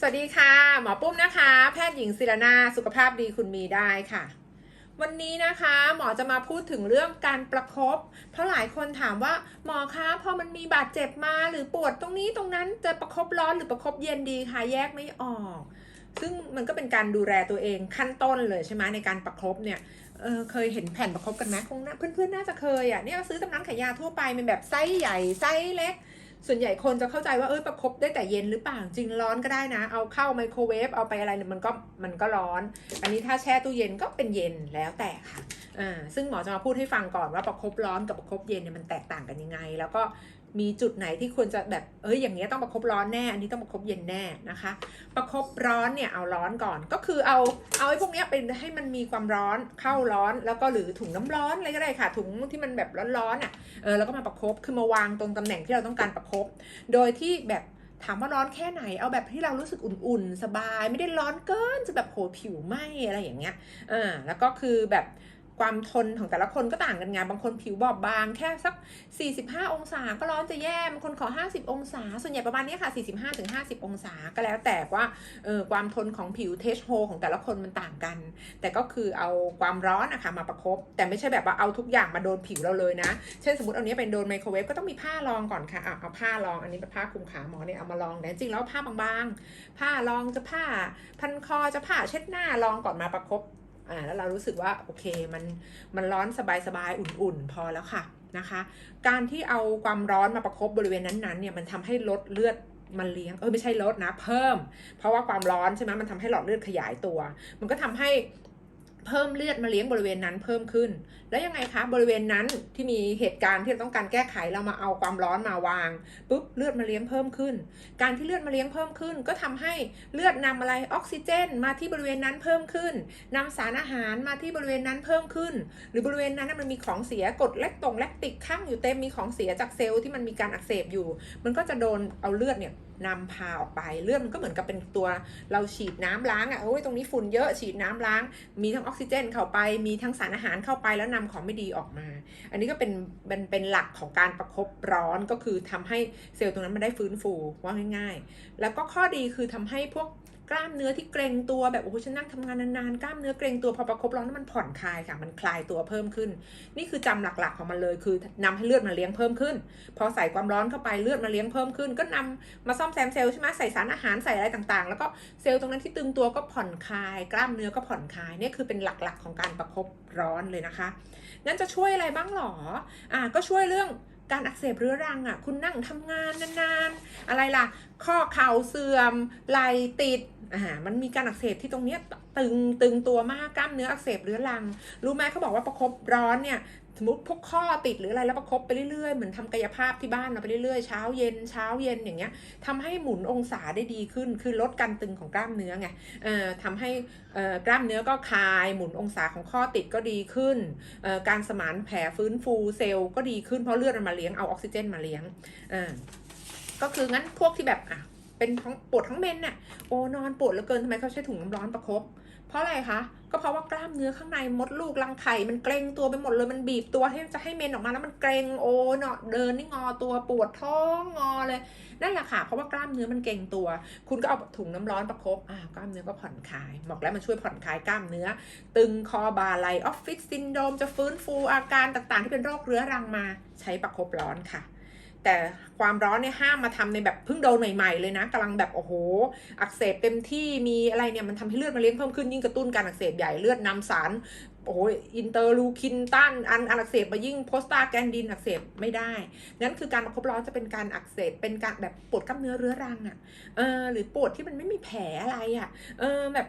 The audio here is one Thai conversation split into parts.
สวัสดีค่ะ หมอปุ้มนะคะ แพทย์หญิงศิรนาสุขภาพดีคุณมีได้ค่ะ วันนี้นะคะหมอจะมาพูดถึงเรื่องการประครบเพราะหลายคนถามว่าหมอคะพอมันมีบาดเจ็บมาหรือปวดตรงนี้ตรงนั้นจะประครบร้อนหรือประครบเย็นดีคะแยกไม่ออก ซึ่งมันก็เป็นการดูแลตัวเองขั้นต้นเลยใช่ไหมในการประครบเนี่ยเออเคยเห็นแผ่นประครบกันไหมคงเพื่อนๆน่าจะเคยอะเนี่ยซื้อตำน้ำขายยาทั่วไปเป็นแบบไซส์ใหญ่ไซส์เล็ก ส่วนใหญ่คนจะเข้าใจว่าเอ้ยประคบได้แต่เย็นหรือเปล่าจริงร้อนก็ได้นะ เอาเข้าไมโครเวฟเอาไปอะไรเนี่ยมันก็มันก็ร้อน อันนี้ถ้าแช่ตู้เย็นก็เป็นเย็นแล้วแต่ค่ะ อ่าซึ่งหมอจะมาพูดให้ฟังก่อนว่าประคบร้อนกับประคบเย็นเนี่ยมันแตกต่างกันยังไง แล้วก็มีจุดไหนที่ควรจะแบบเอ้ยอย่างเงี้ยต้องประคบร้อนแน่ อันนี้ต้องประคบเย็นแน่นะคะ ประคบร้อนเนี่ยเอาร้อนก่อนก็คือเอาเอาไอ้พวกเนี้ยเป็นให้มันมีความร้อนเข้าร้อนแล้วก็หรือถุงน้ำร้อนอะไรก็ได้ค่ะ ถุงที่มันแบบร้อนๆอะเออแล้วก็มาประคบคือมาวางตรงตำแหน่งที่เราต้องการประคบโดยที่แบบถามว่าร้อนแค่ไหน เอาแบบที่เรารู้สึกอุ่นๆ สบาย ไม่ได้ร้อนเกินจะแบบโหผิวไหมอะไรอย่างเงี้ยอ่าแล้วก็คือแบบ ความทนของแต่ละคนก็ต่างกันไงบางคนผิวบอบบางแค่สัก 45 องศาก็ร้อนจะแย่บางคนขอ 50 องศา ส่วนใหญ่ประมาณนี้ค่ะ 45ถึง50 องศาก็แล้วแต่ว่าเออความทนของผิวเทสโฮของแต่ละคนมันต่างกัน แต่ก็คือเอาความร้อนอะค่ะมาประคบแต่ไม่ใช่แบบว่าเอาทุกอย่างมาโดนผิวเราเลยนะ เช่นสมมติเอาเนี้ยเป็นโดนไมโครเวฟก็ต้องมีผ้ารองก่อนค่ะอะเอาผ้ารองอันนี้เป็นผ้าคลุมขาหมอเนี่ยเอามาลองแต่จริงแล้วผ้าบางๆ ผ้ารองจะผ้าพันคอจะผ้าเช็ดหน้ารองก่อนมาประคบ อ่าแล้วเรารู้สึกว่าโอเคมันมันร้อนสบายๆอุ่นๆ พอแล้วค่ะนะคะ การที่เอาความร้อนมาประคบบริเวณนั้นๆเนี่ยมันทำให้ลดเลือดมันเลี้ยงเออไม่ใช่ลดนะเพิ่ม เพราะว่าความร้อนใช่ไหมมันทำให้หลอดเลือดขยายตัว มันก็ทำให้ เพิ่มเลือดมาเลี้ยงบริเวณนั้นเพิ่มขึ้น แล้วยังไงคะบริเวณนั้นที่มีเหตุการณ์ที่ต้องการแก้ไขเรามาเอาความร้อนมาวางปุ๊บเลือดมาเลี้ยงเพิ่มขึ้น การที่เลือดมาเลี้ยงเพิ่มขึ้น ก็ทำให้เลือดนำอะไรออกซิเจน มาที่บริเวณนั้นเพิ่มขึ้นนำสารอาหารมาที่บริเวณนั้นเพิ่มขึ้น หรือบริเวณนั้นมันมีของเสียกดแลคตรงแลคติกข้างอยู่เต็มมีของเสียจากเซลล์ที่มันมีการอักเสบอยู่ มันก็จะโดนเอาเลือดเนี่ย นำพาออกไปเลือดมันก็เหมือนกับเป็นตัวเราฉีดน้ำล้างอะโอ้ยตรงนี้ฝุ่นเยอะฉีดน้ำล้าง มีทั้งออกซิเจนเข้าไปมีทั้งสารอาหารเข้าไปแล้วนำของไม่ดีออกมา อันนี้ก็เป็นเป็นเป็นหลักของการประคบร้อนก็คือทำให้เซลล์ตรงนั้นมันได้ฟื้นฟูว่าง่ายๆ แล้วก็ข้อดีคือทำให้พวก กล้ามเนื้อที่เกรงตัวแบบโอ้โหฉันนั่งทำงานนานๆกล้ามเนื้อเกรงตัวพอประคบร้อนแล้วมันผ่อนคลายค่ะ มันคลายตัวเพิ่มขึ้น นี่คือจำหลักๆของมันเลย คือนำให้เลือดมาเลี้ยงเพิ่มขึ้น พอใส่ความร้อนเข้าไปเลือดมาเลี้ยงเพิ่มขึ้น ก็นำมาซ่อมแซมเซลล์ใช่ไหมใส่สารอาหารใส่อะไรต่างๆ แล้วก็เซลล์ตรงนั้นที่ตึงตัวก็ผ่อนคลาย กล้ามเนื้อก็ผ่อนคลายนี่คือเป็นหลักๆของการประคบร้อนเลยนะคะงั้นจะช่วยอะไรบ้างหรออ่าก็ช่วยเรื่อง การอักเสบเรื้อรังอะ คุณนั่งทำงานนานๆ อะไรล่ะ ข้อเข่าเสื่อมไหลติดอ่ามันมีการอักเสบที่ตรงเนี้ยตึงตึงตัวมากกล้ามเนื้ออักเสบเรื้อรัง รู้ไหมเขาบอกว่าประคบร้อนเนี่ย สมมติพวกข้อติดหรืออะไรแล้วประคบไปเรื่อยๆเหมือนทำกายภาพที่บ้านเราไปเรื่อยๆเช้าเย็นเช้าเย็นอย่างเงี้ยทำให้หมุนองศาได้ดีขึ้น คือลดการตึงของกล้ามเนื้อไงเอ่อทำให้เอ่อกล้ามเนื้อก็คลายหมุนองศาของข้อติดก็ดีขึ้นเอ่อการสมานแผลฟื้นฟูเซลล์ก็ดีขึ้นเพราะเลือดมันมาเลี้ยงเอาออกซิเจนมาเลี้ยงอ่าก็คืองั้นพวกที่แบบอะเป็นท้องปวดท้องเมนน่ะโอ้นอนปวดเหลือเกินทำไมเขาใช้ถุงน้ำร้อนประคบ เพราะอะไรคะก็เพราะว่ากล้ามเนื้อข้างในมดลูกรังไข่มันเกรงตัวไปหมดเลยมันบีบตัวให้จะให้เมนออกมาแล้วมันเกรงโอเนาะเดินนี่งอตัวปวดท้องงอเลยนั่นแหละค่ะเพราะว่ากล้ามเนื้อมันเกรงตัว คุณก็เอาถุงน้ำร้อนประคบอ่ากล้ามเนื้อก็ผ่อนคลายบอกแล้วมันช่วยผ่อนคลายกล้ามเนื้อ ตึงคอบ่าไหลออฟฟิศซินโดรมจะฟื้นฟูอาการต่างๆ ที่เป็นโรคเรื้อรังมา ใช้ประคบร้อนค่ะ แต่ความร้อนเนี่ยห้ามมาทำในแบบเพิ่งโดนใหม่ๆเลยนะกำลังแบบโอ้โห อักเสบเต็มที่มีอะไรเนี่ยมันทำให้เลือดมาเลี้ยงเพิ่มขึ้นยิ่งกระตุ้นการอักเสบใหญ่เลือดนำสาร โอ้โหอินเตอร์ลูคินต้านอันอักเสบมายิ่งโพสตาแกนดินอักเสบไม่ได้ นั่นคือการประคบร้อนจะเป็นการอักเสบเป็นการแบบปวดกล้ามเนื้อเรื้อรังอะ่ะเออหรือปวดที่มันไม่มีแผลอะไรอะ่ะเออแบบ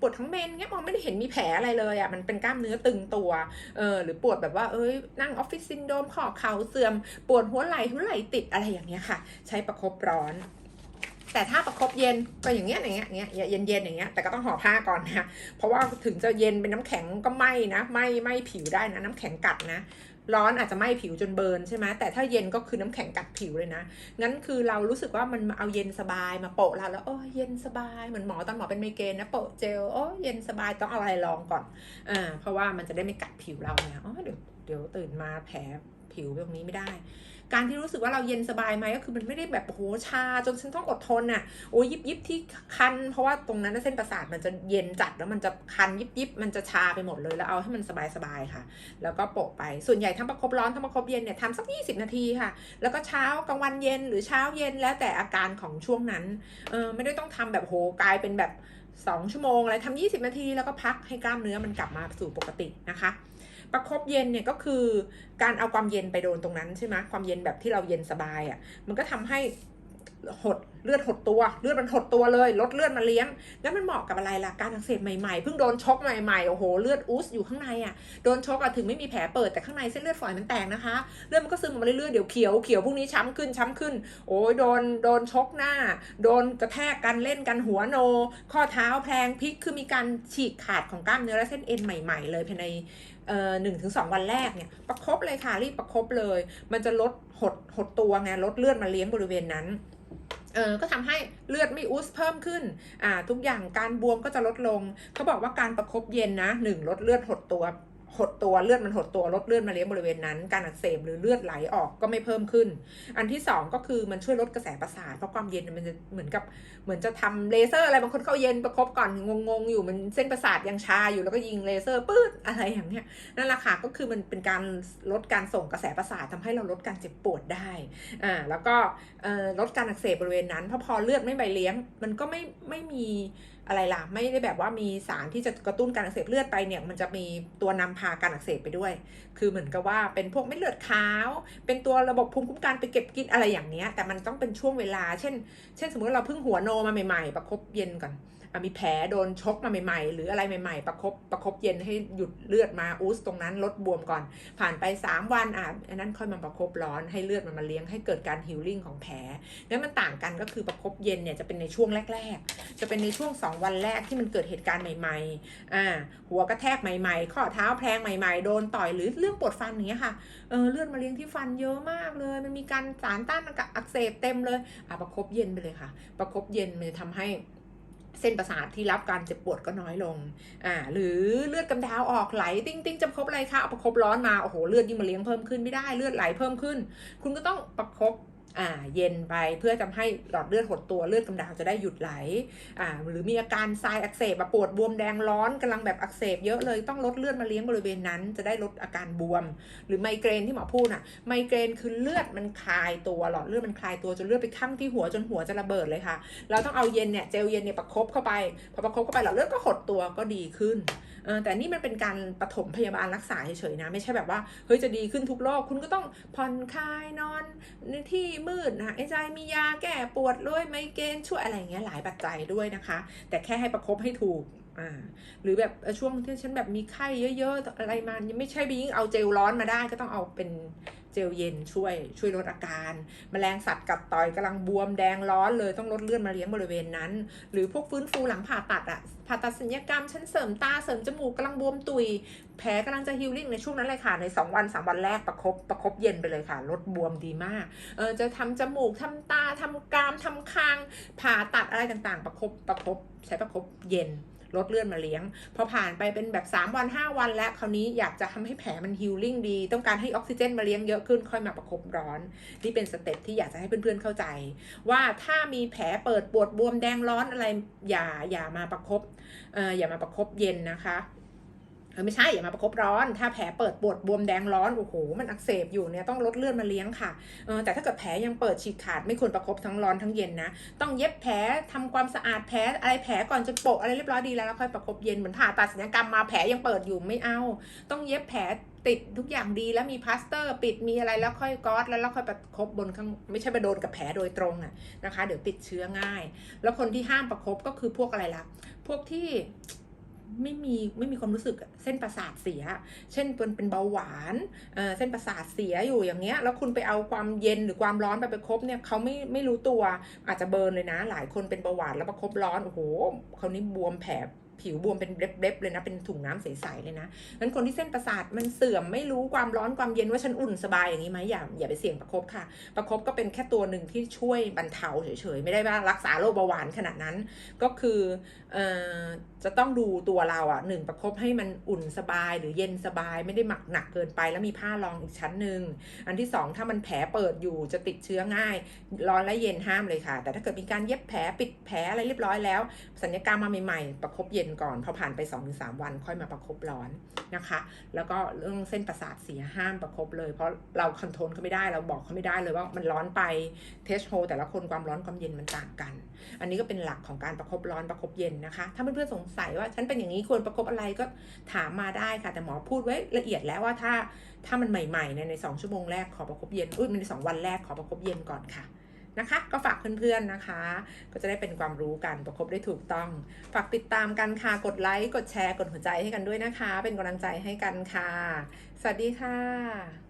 ปวดทั้งเมนเงี้ยมองไม่ได้เห็นมีแผลอะไรเลยอะ่ะมันเป็นกล้ามเนื้อตึงตัวเออหรือปวดแบบว่าเอ้ยนั่งออฟฟิศซินโดมข้อเข่าเสื่อม ปวดหัวไหล่หัวไหล่ติดอะไรอย่างเงี้ยค่ะ ใช้ประคบร้อน แต่ถ้าประคบเย็นก็อย่างเงี้ยอย่างเงี้ยอย่างเงี้ยเย็นเย็นอย่างเงี้ยแต่ก็ต้องห่อผ้าก่อนนะเพราะว่าถึงจะเย็นเป็นน้ำแข็งก็ไหม้นะไหม้ไหม้ผิวได้นะ น้ำแข็งกัดนะ ร้อนอาจจะไหม้ผิวจนเบิร์นใช่ไหมแต่ถ้าเย็นก็คือน้ำแข็งกัดผิวเลยนะงั้นคือเรารู้สึกว่ามันเอาเย็นสบายมาโปะเราแล้วโอ้ยเย็นสบายเหมือนหมอตอนหมอเป็นไมเกรนนะโปะเจลโอ้ยเย็นสบายต้องเอาอะไรรองก่อนอ่าเพราะว่ามันจะได้ไม่กัดผิวเราเนี่ยอ๋อเดี๋ยวเดี๋ยวตื่นมาแผลผิวตรงนี้ไม่ได้ การที่รู้สึกว่าเราเย็นสบายไหมก็คือมันไม่ได้แบบโอ้โหชา จนฉันต้องอดทนอะโอ้ยิบยิบที่คัน เพราะว่าตรงนั้นเส้นประสาทมันจะเย็นจัดแล้วมันจะคันยิบยิบมันจะชาไปหมดเลยแล้วเอาให้มันสบายสบายค่ะ แล้วก็โปะไปส่วนใหญ่ทั้งประคบร้อนทั้งประคบเย็นเนี่ยทำสัก 20 นาทีค่ะ แล้วก็เช้ากลางวันเย็นหรือเช้าเย็นแล้วแต่อาการของช่วงนั้นเออไม่ได้ต้องทำแบบโหกลายเป็นแบบ 2 ชั่วโมงอะไรทำ20 นาทีแล้วก็พักให้กล้ามเนื้อมันกลับมาสู่ปกตินะคะ ประคบเย็นเนี่ยก็คือการเอาความเย็นไปโดนตรงนั้นใช่ไหมความเย็นแบบที่เราเย็นสบายอะ่ะมันก็ทำให้ หดเลือดหดตัว เลือดมันหดตัวเลย ลดเลือดมาเลี้ยง แล้วมันเหมาะกับอะไรล่ะการอักเสบใหม่ๆเพิ่งโดนชกใหม่ๆโอ้โหเลือดอุสอยู่ข้างในอะโดนชกอะถึงไม่มีแผลเปิดแต่ข้างในเส้นเลือดฝอยมันแตกนะคะ เลือดมันก็ซึมออกมาเรื่อยๆเดี๋ยวเขียวเขียวพรุ่งนี้ช้ำขึ้นช้ำขึ้น โอ้ยโดนโดนชกหน้า โดนกระแทกกันเล่นกันหัวโน ข้อเท้าแพลงพลิกคือมีการฉีกขาดของกล้ามเนื้อและเส้นเอ็นใหม่ ๆ เลยภายในเอ่อหนึ่งถึงสองวันแรกเนี่ยประคบเลยค่ะรีบประคบเลย มันจะลดหดหดตัวไงลดเลือดมาเลี้ยงบริเวณนั้น เออก็ทำให้เลือดไม่อุสเพิ่มขึ้น อ่า ทุกอย่างการบวมก็จะลดลง เขาบอกว่าการประคบเย็นนะหนึ่งลดเลือดหดตัว หดตัวเลือดมันหดตัวลดเลือดมาเลี้ยงบริเวณนั้น การอักเสบหรือเลือดไหลออกก็ไม่เพิ่มขึ้น อันที่สองก็คือมันช่วยลดกระแสประสาทเพราะความเย็นมันจะเหมือนกับเหมือนจะทำเลเซอร์อะไรบางคนเข้าเย็นประคบก่อนงงๆอยู่มันเส้นประสาทยังชาอยู่แล้วก็ยิงเลเซอร์ปื๊ดอะไรอย่างเงี้ยนั่นแหละค่ะก็คือมันเป็นการลดการส่งกระแสประสาททำให้เราลดการเจ็บปวดได้อ่าแล้วก็ลดการอักเสบบริเวณนั้นเพราะพอเลือดไม่ไปเลี้ยง มันก็ไม่ไม่มี อะไรล่ะ ไม่ได้แบบว่ามีสารที่จะกระตุ้นการอักเสบเลือดไปเนี่ยมันจะมีตัวนำพาการอักเสบไปด้วย คือเหมือนกับว่าเป็นพวกเม็ดเลือดขาว เป็นตัวระบบภูมิคุ้มกันไปเก็บกินอะไรอย่างเนี้ย แต่มันต้องเป็นช่วงเวลา เช่น เช่นสมมติเราเพิ่งหัวโนมาใหม่ๆ ประคบเย็นก่อนมีแผลโดนชกมาใหม่ๆ หรืออะไรใหม่ๆ ประคบประคบเย็นให้หยุดเลือดมาอูสตรงนั้นลดบวมก่อน ผ่านไป 3 วันอะอันนั้นค่อยมาประคบร้อนให้เลือดมันมาเลี้ยงให้เกิดการฮิลลิ่งของแผลนั้นมันต่างกันก็คือประคบเย็นเนี่ยจะเป็นในช่วงแรก ๆ จะเป็นในช่วง2วันแรกที่มันเกิดเหตุการณ์ใหม่ๆอ่าหัวกระแทกใหม่ๆ ข้อเท้าแพลงใหม่ๆ โดนต่อยหรือเรื่องปวดฟันอย่างเงี้ยค่ะเออเลือดมาเลี้ยงที่ฟันเยอะมากเลย มันมีการสารต้านอักเสบเต็มเลยอะประคบเย็นไปเลยค่ะ ประคบเย็นมันจะทำให้เส้นประสาทที่รับการเจ็บปวดก็น้อยลง อ่า หรือเลือดกำเดาออกไหล ติ้งติ้งจะประคบอะไรคะ เอาประคบร้อนมา โอ้โห เลือดยิ่งมาเลี้ยงเพิ่มขึ้นไม่ได้ เลือดไหลเพิ่มขึ้น คุณก็ต้องประคบ อ่าเย็นไปเพื่อทำให้หลอดเลือดหดตัวเลือดกำเดาจะได้หยุดไหลอ่าหรือมีอาการทรายอักเสบปวดบวมแดงร้อนกำลังแบบอักเสบเยอะเลยต้องลดเลือดมาเลี้ยงบริเวณนั้น จะได้ลดอาการบวม หรือไมเกรนที่หมอพูดอะไมเกรนคือเลือดมันคลายตัวหลอดเลือดมันคลายตัวจนเลือดไปข้างที่หัวจนหัวจะระเบิดเลยค่ะ เราต้องเอาเย็นเนี่ยเจลเย็นเนี่ยประคบเข้าไปพอประคบเข้าไปหลอดเลือดก็หดตัวก็ดีขึ้นเออแต่นี่มันเป็นการปฐมพยาบาลรักษาเฉยๆนะไม่ใช่แบบว่าเฮ้ยจะดีขึ้นทุกโรคคุณก็ต้องผ่อนคลายนอนในที่มืดนะไอ้ใจมียาแก้ปวดด้วยไมเกรนช่วยอะไรเงี้ยหลายปัจจัยด้วยนะคะ แต่แค่ให้ประคบให้ถูกอ่าหรือแบบช่วงที่ฉันแบบมีไข้เยอะ ๆ อะไรมายังไม่ใช่ไปยิ่งเอาเจลร้อนมาได้ก็ต้องเอาเป็น เจลเย็นช่วยช่วยลดอาการแมลงสัตว์กัดต่อยกำลังบวมแดงร้อนเลยต้องลดเลือดมาเลี้ยงบริเวณนั้น หรือพวกฟื้นฟูหลังผ่าตัดอะผ่าตัดศัลยกรรมชั้นเสริมตาเสริมจมูกกำลังบวมตุย แผลกำลังจะฮิลลิ่งในช่วงนั้นเลยค่ะใน 2 วัน 3 วันแรกประคบประคบเย็นไปเลยค่ะ ลดบวมดีมากเออจะทำจมูกทำตาทำกรามทำคางผ่าตัดอะไรต่างๆ ประคบประคบใช้ประคบเย็น ลดเลือดมาเลี้ยง พอผ่านไปเป็นแบบ 3 วัน 5 วันแล้วคราวนี้อยากจะทำให้แผลมันฮิลลิ่งดี ต้องการให้ออกซิเจนมาเลี้ยงเยอะขึ้นค่อยมาประคบร้อน นี่เป็นสเต็ปที่อยากจะให้เพื่อนๆเข้าใจ ว่าถ้ามีแผลเปิดปวดบวมแดงร้อนอะไรอย่าอย่ามาประคบเอ่ออย่ามาประคบเย็นนะคะ เออไม่ใช่อย่ามาประคบร้อน ถ้าแผลเปิดปวดบวมแดงร้อนโอ้โหมันอักเสบอยู่เนี่ยต้องลดเลือดมาเลี้ยงค่ะเออแต่ถ้าเกิดแผลยังเปิดฉีกขาดไม่ควรประคบทั้งร้อนทั้งเย็นนะต้องเย็บแผลทำความสะอาดแผลอะไรแผลก่อนจะโปะอะไรเรียบร้อยดีแล้วแล้วค่อยประคบเย็นเหมือนผ่าตัดศัลยกรรมมาแผลยังเปิดอยู่ไม่เอา ต้องเย็บแผลติดทุกอย่างดีแล้วมีพลาสเตอร์ปิดมีอะไรแล้วค่อยก๊อซแล้วแล้วค่อยประคบบนข้างไม่ใช่ไปโดนกับแผลโดยตรงอะนะคะ เดี๋ยวติดเชื้อง่าย แล้วคนที่ห้ามประคบก็คือพวกอะไรล่ะ พวกที่ ไม่มีไม่มีความรู้สึกเส้นประสาทเสีย เช่นเป็นเป็นเบาหวานเอ่อเส้นประสาทเสียอยู่อย่างเงี้ย แล้วคุณไปเอาความเย็นหรือความร้อนไปประคบเนี่ยเขาไม่ไม่รู้ตัวอาจจะเบิร์นเลยนะ หลายคนเป็นเบาหวานแล้วประคบร้อนโอ้โหเขานี้บวมแผลผิวบวมเป็นเบล็บๆเลยนะ เป็นถุงน้ำใสๆเลยนะงั้นคนที่เส้นประสาทมันเสื่อมไม่รู้ความร้อนความเย็นว่าฉันอุ่นสบายอย่างนี้ไหมอย่าอย่าไปเสี่ยงประคบค่ะ ประคบก็เป็นแค่ตัวหนึ่งที่ช่วยบรรเทาเฉยๆ ไม่ได้ว่ารักษาโรคเบาหวานขนาดนั้น ก็คือเอ่อ จะต้องดูตัวเราอะหนึ่งประคบให้มันอุ่นสบายหรือเย็นสบายไม่ได้หมักหนักเกินไป แล้วมีผ้ารองอีกชั้นหนึ่งอันที่สองถ้ามันแผลเปิดอยู่จะติดเชื้อง่าย ร้อนและเย็นห้ามเลยค่ะ แต่ถ้าเกิดมีการเย็บแผลปิดแผลอะไรเรียบร้อยแล้ว สัญญกรรมมาใหม่ๆ ประคบเย็นก่อนพอผ่านไป 2-3 วันค่อยมาประคบร้อนนะคะ แล้วก็เรื่องเส้นประสาทเสียห้ามประคบเลย เพราะเราคอนโทรลเขาไม่ได้เราบอกเขาไม่ได้เลยว่ามันร้อนไปเทสโฮแต่ละคนความร้อนความเย็นมันต่างกัน อันนี้ก็เป็นหลักของการประคบร้อนประคบเย็นนะคะ ถ้าเพื่อนๆสงสัยว่าฉันเป็นอย่างนี้ควรประคบอะไรก็ถามมาได้ค่ะ แต่หมอพูดไว้ละเอียดแล้วว่าถ้าถ้ามันใหม่ๆในในสองชั่วโมงแรกขอประคบเย็นอุ้ยในสองวันแรกขอประคบเย็นก่อนค่ะนะคะ ก็ฝากเพื่อนๆนะคะ ก็จะได้เป็นความรู้กันประคบได้ถูกต้อง ฝากติดตามกันค่ะ กดไลค์ กดแชร์ กดหัวใจให้กันด้วยนะคะ เป็นกำลังใจให้กันค่ะ สวัสดีค่ะ